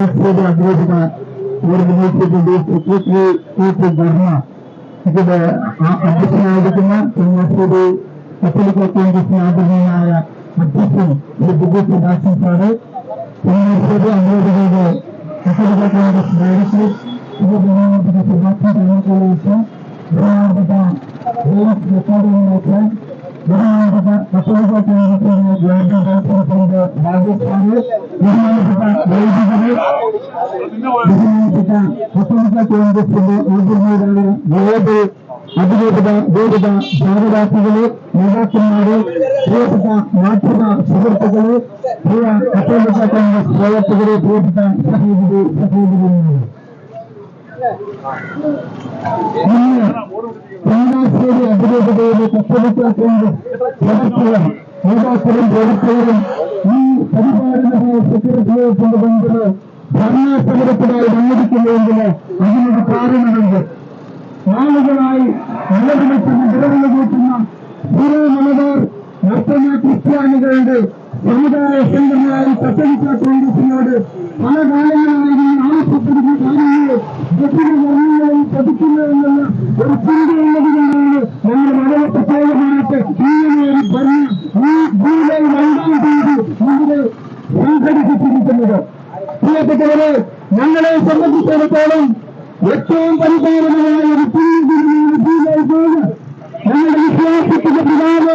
ರಾಷ್ಟ್ರೀಯ ಅಭಿವೃದ್ಧಿನ ഓർഗനൈസേഷന്റെ secretary P P Varma ഇതിന്റെ അധ്യക്ഷനായിരിക്കുന്ന കന്യാസ്ത്രീ കത്തോലിക്ക കോൺഗ്രസിന് ആദരണീയനായ അധ്യക്ഷൻ ശ്രീ ബുദ്ധി സദാശിവൻ സാറ് കന്യാസ്ത്രീ അംബേദ്കറുടെ കത്തോലിക്ക കോൺഗ്രസ് ഡയറക്ടർ ശ്രീ ബഹുമാനപ്പെട്ട സദാശിവൻ കന്യാകോളേശ് ബഹുമാനപ്പെട്ട ജെയിംസ് റെക്കോർഡിംഗ് ബഹുമാനപ്പെട്ട കത്തോലിക്ക കോൺഗ്രസിന്റെ joint director president Rajesh sir ബഹുമാനപ്പെട്ട വൈദികരെ ബഹുമാനപ്പെട്ട കത്തോലിക്ക കോൺഗ്രസിന്റെ ആദരണീയരായ ചങ്ങനാശ്ശേരി അതിരൂപതയിലെ കത്തോലിക്ക കോൺഗ്രസ് നേതാക്കളും പ്രവർത്തകരും ഈ പരിപാലനമായ സെക്രട്ടേറിയറ്റിന്റെ മുമ്പിൽ ഭരണസമരത്തിനായി വന്നിരിക്കുന്നുവെങ്കിൽ അതിനൊരു കാരണമുണ്ട്. നാളുകളായി നിലവിളിക്കുന്ന നിലവിളി കൂട്ടുന്ന മലബാർ നർത്തന ക്രിസ്ത്യാനികളുടെ സമുദായ സംഘടനയായി കത്തോലിക്ക കോൺഗ്രസിനോട് പല കാലങ്ങളായി ആവശ്യപ്പെടുന്ന കാര്യങ്ങൾ ജട്ടില വർണങ്ങളിൽ പതിക്കുന്നു എന്നുള്ള ഒരു ചിന്തയുള്ളതിനാണ് നമ്മുടെ വളരെ പ്രത്യേകമായിട്ട് ഇങ്ങനെ ഒരു ഭരണം ഈ ജൂലൈ രണ്ടാം തീയതി ഇവിടെ സംഘടിപ്പിച്ചിരിക്കുന്നത് പ്രിയപ്പെട്ടവരെ ഞങ്ങളെ സംബന്ധിച്ചിടത്തോളം ഏറ്റവും പരിപാലനമായ ഒരു തീരുമാനം ഞങ്ങളുടെ വിശ്വാസത്തിന്റെ പിതാവ്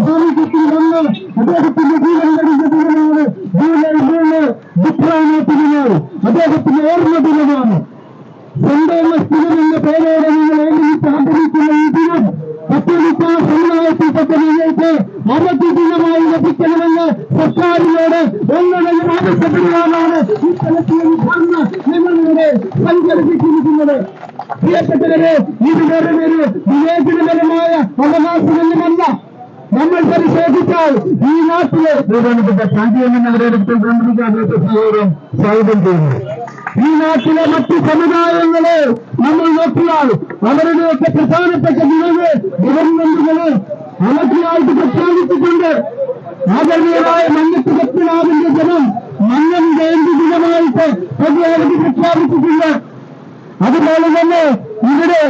ഭാവിക്കത്തിൽ വന്ന് അദ്ദേഹത്തിന്റെ ജീവൻ കഴിച്ച ദിനമാണ് ജൂലൈ മൂന്ന് ദുഃഖാന തിരുനാൾ അദ്ദേഹത്തിന്റെ ഓർമ്മ ദിനമാണ് സെന്റ് ദിനം എന്ന പേരോടെ നിങ്ങൾ ഏകീകരിച്ച് ആദരിക്കുന്ന ഈ ദിനം കത്തോലിക്ക സമുദായത്തിൽപ്പെട്ട നിങ്ങൾക്ക് ദിനമായി ലഭിക്കണമെന്ന് സർക്കാരിനോട് ഒന്നടങ്കം ആവശ്യപ്പെടുവാനാണ് തലത്തിൽ ഭരണ ഞങ്ങളിവിടെ സംഘടിപ്പിച്ചിരിക്കുന്നത് പ്രിയപ്പെട്ടവരെ ഇത് വെറും ഒരു വിവേചനപരമായ അവകാശമൊന്നുമല്ല. നമ്മൾ പരിശോധിച്ചാൽ ഈ നാട്ടിലെ ബഹുമാനപ്പെട്ട ശാന്തിയെന്നവരുടെ സഹോദരം സ്വാഗതം ചെയ്യുന്നു. ഈ നാട്ടിലെ മറ്റ് സമുദായങ്ങളെ നമ്മൾ നോക്കിയാൽ അവരുടെയൊക്കെ പ്രധാനപ്പെട്ട ഗവൺമെന്റുകൾ അവധിയായിട്ട് പ്രഖ്യാപിച്ചിട്ടുണ്ട് ആദരണീയമായ മഞ്ഞത്ത് പത്മനാഭന്റെ ജനം മഞ്ഞൻ ജയന്തി ദിനമായിട്ട് പൊതുവധി പ്രഖ്യാപിച്ചിട്ടുണ്ട്. അതുപോലെ തന്നെ ഇവിടെ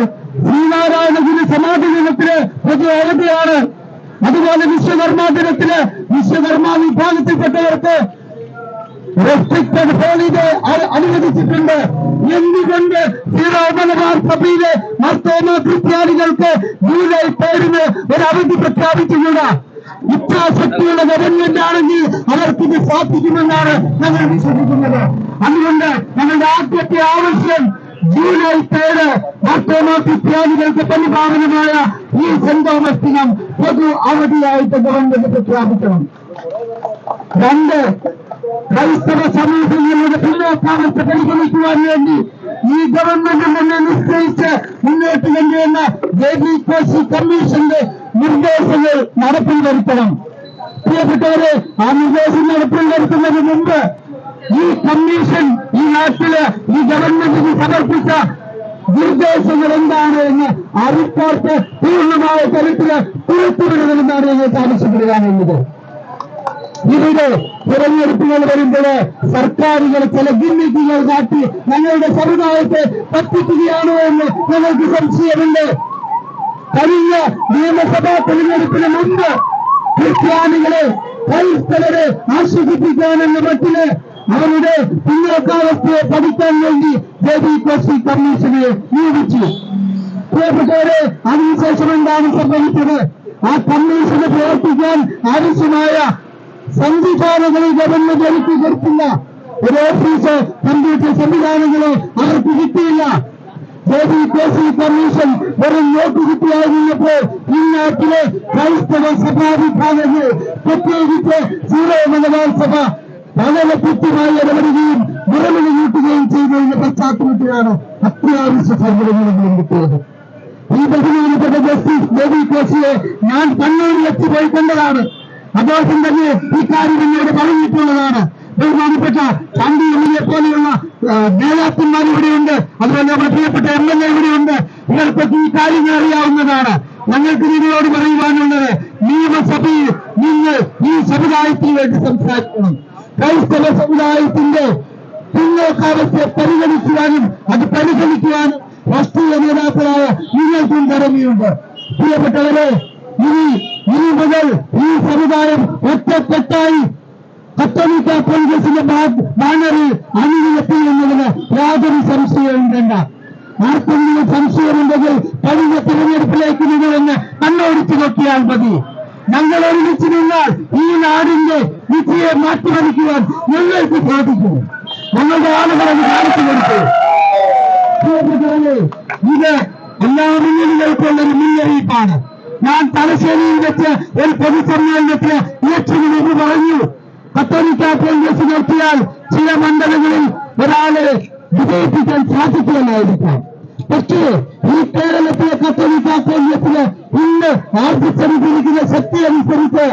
ശ്രീനാരായണ ഗുരു സമാധി ദിനത്തിന് പൊതു അവധിയാണ് അതുപോലെ വിശ്വകർമ്മ ദിനത്തിന് വിശ്വകർമ്മ വിഭാഗത്തിൽപ്പെട്ടവർക്ക് റെസ്ട്രിക്റ്റഡ് അനുവദിച്ചിട്ടുണ്ട്. എന്തുകൊണ്ട് സീറോ മലബാർ സഭയിലെ മർത്തോമ ക്രിസ്ത്യാനികൾക്ക് ജൂലൈ പേരിന് ഒരു അവധി പ്രഖ്യാപിച്ചിട്ടുണ്ട് ഇച്ഛാശക്തിയുള്ള ഗവൺമെന്റ് ആണെങ്കിൽ അവർക്കിത് സാധിക്കുമെന്നാണ് ഞങ്ങൾ വിശ്വസിക്കുന്നത്. അതുകൊണ്ട് ഞങ്ങളുടെ ആദ്യത്തെ ആവശ്യം ജൂലൈ പേര് മർത്തോമ ക്രിസ്ത്യാനികൾക്ക് പരിപാലനമായ ഈ സെന്റ് പൊതു അവധിയായിട്ട് ഗവൺമെന്റ് പ്രഖ്യാപിക്കണം. രണ്ട് ക്രൈസ്തവ സമൂഹങ്ങളുടെ പിന്നോക്കാവസ്ഥ പരിഗണിക്കുവാൻ വേണ്ടി ഈ ഗവൺമെന്റ് തന്നെ നിശ്ചയിച്ച് മുന്നോട്ട് കൊണ്ടുവന്ന ജെ കോശി കമ്മീഷന്റെ നിർദ്ദേശങ്ങൾ നടപ്പിൽ വരുത്തണം പ്രിയപ്പെട്ടവരെ ആ നിർദ്ദേശം നടപ്പിൽ വരുത്തുന്നതിന് മുമ്പ് ഈ കമ്മീഷൻ ഈ നാട്ടിൽ ഈ ഗവൺമെന്റിന് സമർപ്പിച്ച നിർദ്ദേശങ്ങൾ എന്താണ് എന്ന് ആ റിപ്പോർട്ട് പൂർണമായ തരത്തിൽ പുറത്തുവിടണമെന്നാണ് ഞങ്ങൾക്ക് ആവശ്യപ്പെടുവാനുള്ളത് ഇവിടെ തിരഞ്ഞെടുപ്പുകൾ വരുമ്പോൾ സർക്കാരുകൾ ചില ഗിമ്മിക്കുകൾ കാട്ടി ഞങ്ങളുടെ സമുദായത്തെ പറ്റിക്കുകയാണോ എന്ന് ഞങ്ങൾക്ക് സംശയമുണ്ട്. കഴിഞ്ഞ നിയമസഭാ തെരഞ്ഞെടുപ്പിന് മുമ്പ് ക്രിസ്ത്യാനികളെ ക്രൈസ്തവരെ ആശ്വസിപ്പിക്കാനെന്ന മട്ടിൽ അവരുടെ പിന്നോക്കാവസ്ഥയെ പഠിക്കാൻ വേണ്ടി ജെ ബി കോസി കമ്മീഷനെ നിയമിച്ചു പ്രിയപ്പെട്ടവരെ അതിനുശേഷം എന്താണ് സംഭവിച്ചത്? ആ കമ്മീഷന് പ്രവർത്തിക്കാൻ ആവശ്യമായ സംവിധാനങ്ങളെ ഗവൺമെന്റ് ഒരുക്കി കൊടുത്തില്ല ഒരു ഓഫീസ് കമ്പ്യൂട്ടർ സംവിധാനങ്ങളെ അവർക്ക് കിട്ടിയില്ല. ജോബി കോസി കമ്മീഷൻ വെറും നോട്ട് കിട്ടിയായിരുന്നപ്പോൾ ഈ നാട്ടിലെ ക്രൈസ്തവ സഭാ വിഭാഗങ്ങൾ പ്രത്യേകിച്ച് സീറോ മലബാർ സഭ വളരെ കൃത്യമായി ഇടപെടുകയും നിലവിളി കൂട്ടുകയും ചെയ്തതിന്റെ പശ്ചാത്തലത്തിലാണ് അത്യാവശ്യ സൗകര്യങ്ങളെങ്കിലും കിട്ടിയത് ഈ ബഹുമാനപ്പെട്ട ജസ്റ്റിസ് ബേബി കോശിയെ ഞാൻ കണ്ണൂരിൽ പോയി കണ്ടതാണ്. അദ്ദേഹം തന്നെ ഈ കാര്യം എന്നോട് പറഞ്ഞിട്ടുള്ളതാണ്. ബഹുമാനപ്പെട്ട ചാണ്ടി എം എൽ എ പോലെയുള്ള നേതാക്കന്മാർ ഇവിടെയുണ്ട്. അതുപോലെ നമ്മുടെ പ്രിയപ്പെട്ട എം എൽ എ ഇവിടെയുണ്ട്. ഇവർക്കൊക്കെ ഈ കാര്യങ്ങൾ അറിയാവുന്നതാണ്. ഞങ്ങൾക്ക് നിങ്ങളോട് പറയുവാനുള്ളത് നിയമസഭയിൽ നിങ്ങൾ ഈ സമുദായത്തിന് വേണ്ടി സംസാരിക്കണം. ക്രൈസ്തവ സമുദായത്തിന്റെ പിന്നോക്കാവസ്ഥയെ പരിഗണിക്കുവാനും അത് പരിഗണിക്കുവാനും രാഷ്ട്രീയ നേതാക്കളായ നിങ്ങൾക്കും കടമയുണ്ട്. പ്രിയപ്പെട്ടവരെ ഇനി ഇനി മുതൽ ഈ സമുദായം ഒറ്റക്കെട്ടായി കത്തോലിക്ക കോൺഗ്രസിന്റെ ബാനറിൽ അണിനിരത്തി എന്നതിന് യാതൊരു സംശയവും വേണ്ട. ആർക്കെങ്കിലും സംശയമുണ്ടെങ്കിൽ കഴിഞ്ഞ തിരഞ്ഞെടുപ്പിലേക്ക് നിങ്ങളെന്ന് കണ്ണോടിച്ചു നോക്കിയാൽ മതി. ഞങ്ങൾ ഒരുമിച്ച് നിന്നാൽ ഈ നാടിന്റെ വിധിയെ മാറ്റിമറിക്കുവാൻ ഞങ്ങൾക്ക് സാധിക്കും. ഞങ്ങളുടെ ആളുകൾ അത് കാണിച്ചു പ്രിയപ്പെട്ടവരെ, ഇത് എല്ലാ മുന്നണികൾക്കുള്ളൊരു മുന്നറിയിപ്പാണ്. ഞാൻ തലശ്ശേരിയിൽ വെച്ച് ഒരു പൊതുസമ്മേളനത്തിന് ഇലക്ഷന് മുമ്പ് പറഞ്ഞു. കത്തോലിക്ക കോൺഗ്രസ് നടത്തിയാൽ ചില മണ്ഡലങ്ങളിൽ ഒരാളെ വിജയിപ്പിക്കാൻ സാധിക്കുമെന്നായിരിക്കാം പക്ഷേ ഈ കേരളത്തിലെ കത്തോലിക്ക കോൺഗ്രസിന് ഇന്ന് ആർജിച്ചെടുത്തിരിക്കുന്ന ശക്തി അനുസരിച്ച്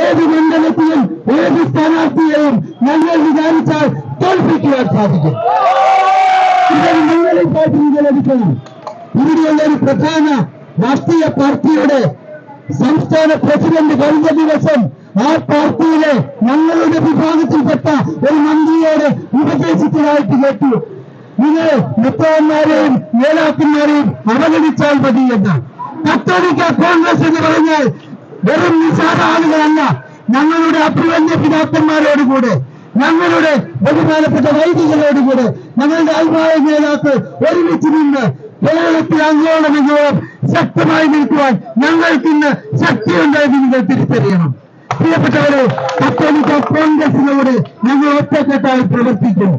ഏത് മണ്ഡലത്തിലും ഏത് സ്ഥാനാർത്ഥിയെയും ഞങ്ങൾ വിചാരിച്ചാൽ തോൽപ്പിക്കുവാൻ സാധിക്കും. ഇതൊരു നിങ്ങളിൽ പാർട്ടി ലഭിക്കണം. ഇവിടെയുള്ള ഒരു പ്രധാന രാഷ്ട്രീയ പാർട്ടിയുടെ സംസ്ഥാന പ്രസിഡന്റ് കഴിഞ്ഞ ദിവസം ആ പാർട്ടിയിലെ ഞങ്ങളുടെ വിഭാഗത്തിൽപ്പെട്ട ഒരു മന്ത്രിയോട് ഉപദേശിച്ചതായിട്ട് കേട്ടു. നിങ്ങൾ മുത്തവന്മാരെയും നേതാക്കന്മാരെയും അവഗണിച്ചാൽ മതി എന്ന് കത്തോലിക്ക കോൺഗ്രസ് എന്ന് പറഞ്ഞാൽ വെറും നിസാര ആളുകളല്ല. ഞങ്ങളുടെ അഭിമന്യ പിതാക്കന്മാരോടുകൂടെ ഞങ്ങളുടെ ബഹുമാനപ്പെട്ട വൈദികരോടുകൂടെ ഞങ്ങളുടെ അഭിപ്രായ നേതാക്കൾ ഒരുമിച്ച് നിന്ന് കേരളത്തിൽ അങ്ങോളം ഇങ്ങോളം ശക്തമായി നിൽക്കുവാൻ ഞങ്ങൾക്കിന്ന് ശക്തിയുണ്ടായത് നിങ്ങൾ തിരിച്ചറിയണം. പ്രിയപ്പെട്ടവരെ കത്തോലിക്ക കോൺഗ്രസിനോട് ഞങ്ങൾ ഒറ്റക്കെട്ടായി പ്രവർത്തിക്കുന്നു